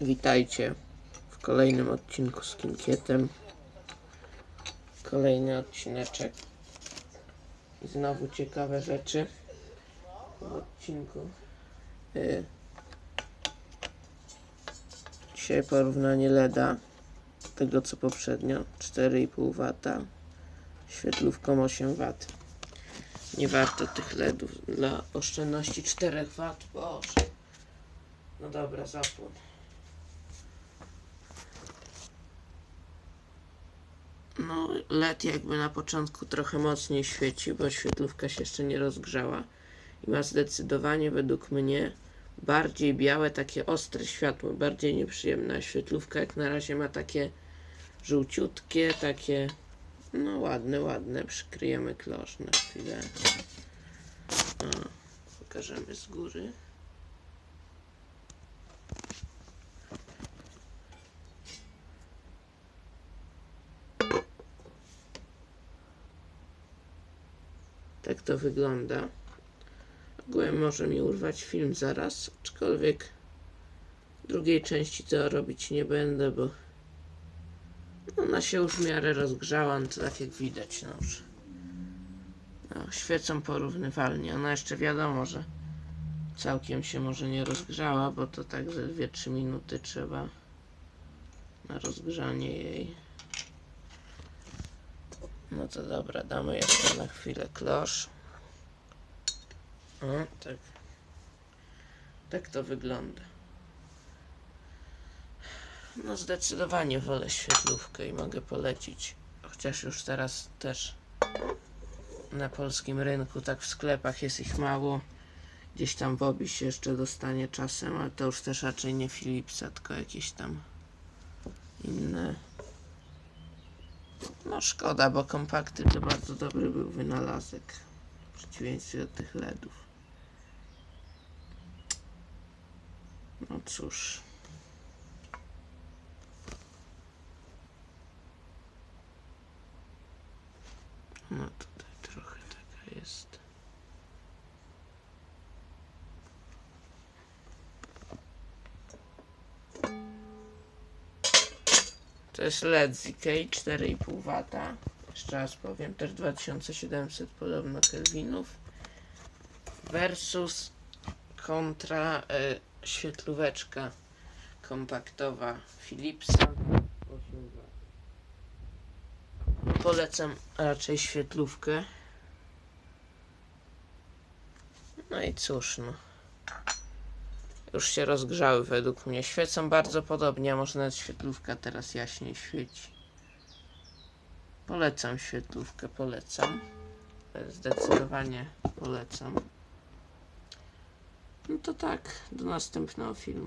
Witajcie w kolejnym odcinku z Kinkietem. Kolejny odcineczek. I znowu ciekawe rzeczy w odcinku. Y, Dzisiaj porównanie LEDa tego co poprzednio 4,5 W świetlówką 8 W. Nie warto tych LEDów dla oszczędności 4 W. Boże. No dobra, zapłon. No, LED jakby na początku trochę mocniej świeci, bo świetlówka się jeszcze nie rozgrzała i ma zdecydowanie według mnie bardziej białe, takie ostre światło, bardziej nieprzyjemna świetlówka jak na razie ma takie żółciutkie, takie no ładne, ładne, przykryjemy klosz na chwilę. O, pokażemy z góry. Tak to wygląda. Ogółem może mi urwać film zaraz, aczkolwiek drugiej części to robić nie będę, bo ona się już w miarę rozgrzała, no to tak jak widać, no już. No, świecą porównywalnie. Ona jeszcze wiadomo, że całkiem się może nie rozgrzała, bo to tak ze 2-3 minuty trzeba na rozgrzanie jej. No to dobra, damy jeszcze na chwilę klosz. O, tak. Tak to wygląda. No zdecydowanie wolę świetlówkę i mogę polecić. Chociaż już teraz też na polskim rynku, tak w sklepach jest ich mało. Gdzieś tam obi się jeszcze dostanie czasem, ale to już też raczej nie Philipsa, tylko jakieś tam inne. No szkoda, bo kompakty to bardzo dobry był wynalazek. W przeciwieństwie do tych LEDów. No cóż. No tutaj To jest LED ZK 4,5 W. Jeszcze raz powiem, też 2700 podobno kelwinów. Versus kontra y, świetlóweczka kompaktowa Philipsa 8 W. Polecam raczej świetlówkę. No i cóż, no. Już się rozgrzały według mnie. Świecą bardzo podobnie, a może nawet świetlówka teraz jaśniej świeci. Polecam świetlówkę, polecam. Zdecydowanie polecam. No to tak, do następnego filmu.